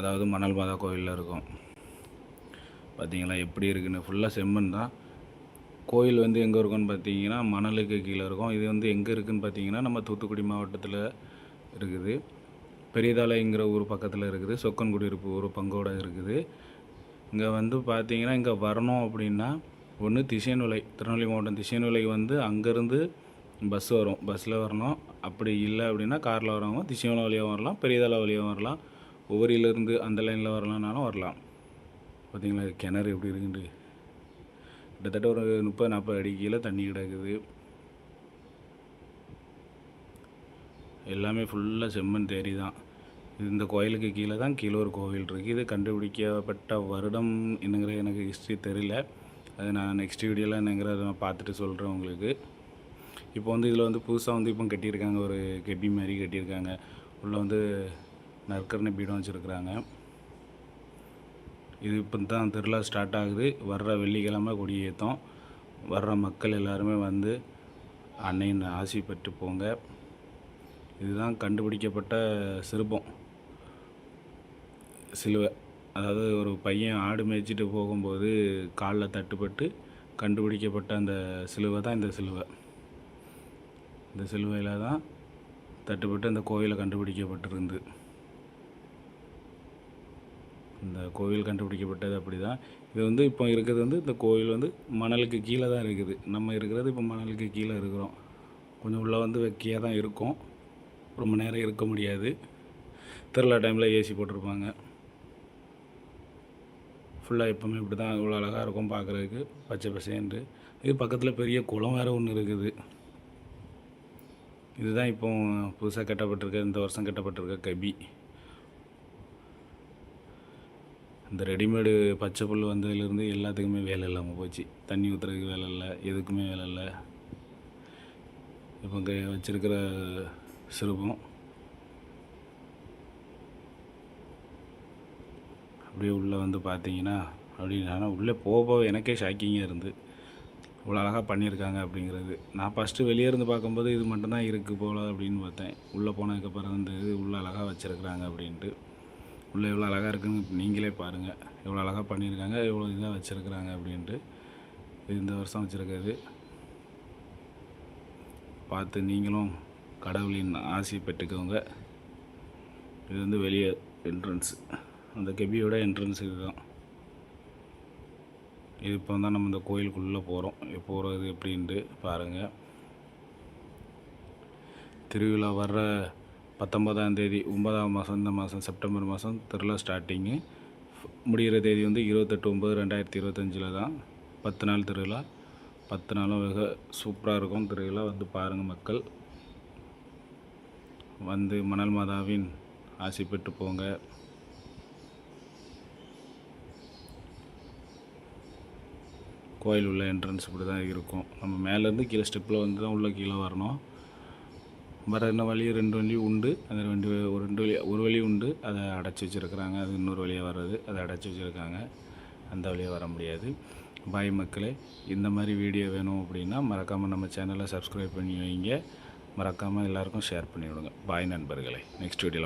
அதாவது மணல் மாதா கோயிலில் இருக்கும். பார்த்தீங்களா எப்படி இருக்குன்னு? ஃபுல்லாக செம்மண் தான். கோயில் வந்து எங்கே இருக்குன்னு பார்த்தீங்கன்னா மணலுக்கு கீழே இருக்கும். இது வந்து எங்கே இருக்குன்னு பார்த்தீங்கன்னா நம்ம தூத்துக்குடி மாவட்டத்தில் இருக்குது. பெரியதாலைங்கிற ஊர் பக்கத்தில் இருக்குது. சொக்கன்குடியிருப்பு ஊர் பங்கோட இருக்குது. இங்கே வந்து பார்த்தீங்கன்னா இங்கே வரணும் அப்படின்னா ஒன்று திசையன்விலை திருநெல்வேலி மாவட்டம் திசையன்விலை வந்து அங்கேருந்து பஸ் வரும். பஸ்ஸில் வரணும். அப்படி இல்லை அப்படின்னா காரில் வரவங்க திசையன்விலை வழியாக வரலாம். பெரியதலை வழியாக வரலாம். ஒவ்வொரியிலேருந்து அந்த லைனில் வரலாம்னாலும் வரலாம். பார்த்தீங்களா கிணறு எப்படி இருக்குன்ட்டு. கிட்டத்தட்ட ஒரு முப்பது நாற்பது அடி கீழே தண்ணி கிடக்குது. எல்லாமே ஃபுல்லாக செம்மண் தேரி தான். இது இந்த கோயிலுக்கு கீழே தான் கீழே ஒரு கோவில் இருக்குது இது கண்டுபிடிக்கப்பட்ட வருடம் என்னங்கிற எனக்கு ஹிஸ்ட்ரி தெரியல. அது நான் நெக்ஸ்ட் வீடியோவில் என்னங்கிறத நான் பார்த்துட்டு சொல்கிறேன் உங்களுக்கு. இப்போ வந்து இதில் வந்து புதுசாக வந்து இப்போ கட்டியிருக்காங்க. ஒரு கெபி மாதிரி கட்டியிருக்காங்க. உள்ளே வந்து நற்கரணை பீடம் வச்சுருக்குறாங்க. இது இப்போ தான் திருவிழா ஸ்டார்ட் ஆகுது. வர்ற வெள்ளிக்கிழமை கொடியேற்றம். வர்ற மக்கள் எல்லாருமே வந்து அன்னையின் ஆசி பெற்று போங்க. இதுதான் கண்டுபிடிக்கப்பட்ட சிற்பம். சிலுவை. அதாவது ஒரு பையன் ஆடு மேய்ச்சிட்டு போகும்போது காலில் தட்டுப்பட்டு கண்டுபிடிக்கப்பட்ட அந்த சிலுவை தான் இந்த சிலுவை. இந்த சிலுவையில் தான் தட்டுப்பட்டு அந்த கோயிலை கண்டுபிடிக்கப்பட்டிருந்து இந்த கோவில் கண்டுபிடிக்கப்பட்டது அப்படி தான் இது வந்து இப்போ இருக்கிறது வந்து இந்த கோவில் வந்து மணலுக்கு கீழே தான் இருக்குது. நம்ம இருக்கிறது இப்போ மணலுக்கு கீழே இருக்கிறோம். கொஞ்சம் உள்ளே வந்து வெக்கையாக தான் இருக்கும். ரொம்ப நேரம் இருக்க முடியாது. திருவிழா டைமில் ஏசி போட்டிருப்பாங்க. ஃபுல்லாக எப்போவுமே இப்படி தான் இவ்வளோ அழகாக இருக்கும் பார்க்குறதுக்கு. பச்சை பசேன்று இது பக்கத்தில் பெரிய குளம் வேறு ஒன்று இருக்குது. இதுதான் இப்போ புதுசாக கட்டப்பட்டிருக்க இந்த வருஷம் கட்டப்பட்டிருக்க கபி. இந்த ரெடிமேடு பச்சை புல் வந்ததுலேருந்து எல்லாத்துக்குமே வேலை இல்லாமல் போச்சு. தண்ணி ஊற்றுறதுக்கு வேலை இல்லை எதுக்குமே வேலை இல்லை. இப்போ கை வச்சுருக்கிற சிறுபம் அப்படியே உள்ளே வந்து பார்த்தீங்கன்னா அப்படின்னு ஆனால் உள்ளே போக போக எனக்கே ஷாக்கிங்காக இருந்து இவ்வளோ அழகாக பண்ணியிருக்காங்க அப்படிங்கிறது. நான் ஃபஸ்ட்டு வெளியே இருந்து பார்க்கும்போது இது மட்டும்தான் இருக்குது போல் அப்படின்னு பார்த்தேன். உள்ளே போனதுக்கப்புறம் வந்து இது உள்ளே அழகாக வச்சுருக்குறாங்க அப்படின்ட்டு. உள்ளே எவ்வளோ அழகாக இருக்குன்னு நீங்களே பாருங்கள் எவ்வளோ அழகாக பண்ணியிருக்காங்க எவ்வளோ இதாக வச்சுருக்குறாங்க அப்படின்ட்டு. இந்த வருஷம் வச்சுருக்கிறது. பார்த்து நீங்களும் கடவுளின் ஆசையை பெற்றுக்கோங்க. இது வந்து வெளியே என்ட்ரன்ஸ் அந்த கெபியோட என்ட்ரன்ஸ் இதுதான் இது இப்போ தான் நம்ம இந்த கோயிலுக்குள்ளே போகிறோம் போகிறது எப்படின்ட்டு பாருங்கள் திருவிழா வர்ற பத்தொம்பதாம் தேதி ஒன்பதாம் மாதம் இந்த மாதம் செப்டம்பர் மாதம் திருவிழா ஸ்டார்டிங்கு முடிகிற தேதி வந்து இருபத்தெட்டு ஒம்பது ரெண்டாயிரத்தி இருபத்தஞ்சில் தான். பத்து நாள் திருவிழா. பத்து நாளும் வெக சூப்பராக இருக்கும் திருவிழா. வந்து பாருங்கள் மக்கள். வந்து மணல் மாதாவின் ஆசை பெற்று போங்க. கோயில் உள்ள என்ட்ரன்ஸ் இப்படி தான் இருக்கும். நம்ம மேலேருந்து கீழே ஸ்டெப்பில் வந்து தான் உள்ளே கீழே வரணும். வர என்ன வழி? ரெண்டு வழி உண்டு. அந்த ரெண்டு ஒரு ரெண்டு வழி ஒரு வழி உண்டு. அதை அடைச்சி வச்சுருக்குறாங்க. அது இன்னொரு வழியாக வர்றது. அதை அடைச்சி வச்சுருக்காங்க. அந்த வழியாக வர முடியாது. பாய் மக்களே இந்த மாதிரி வீடியோ வேணும் அப்படின்னா மறக்காமல் நம்ம சேனலை சப்ஸ்கிரைப் பண்ணி வைங்க. மறக்காமல் எல்லாருக்கும் ஷேர் பண்ணிவிடுங்க பாய் நண்பர்களே நெக்ஸ்ட் வீடியோவில்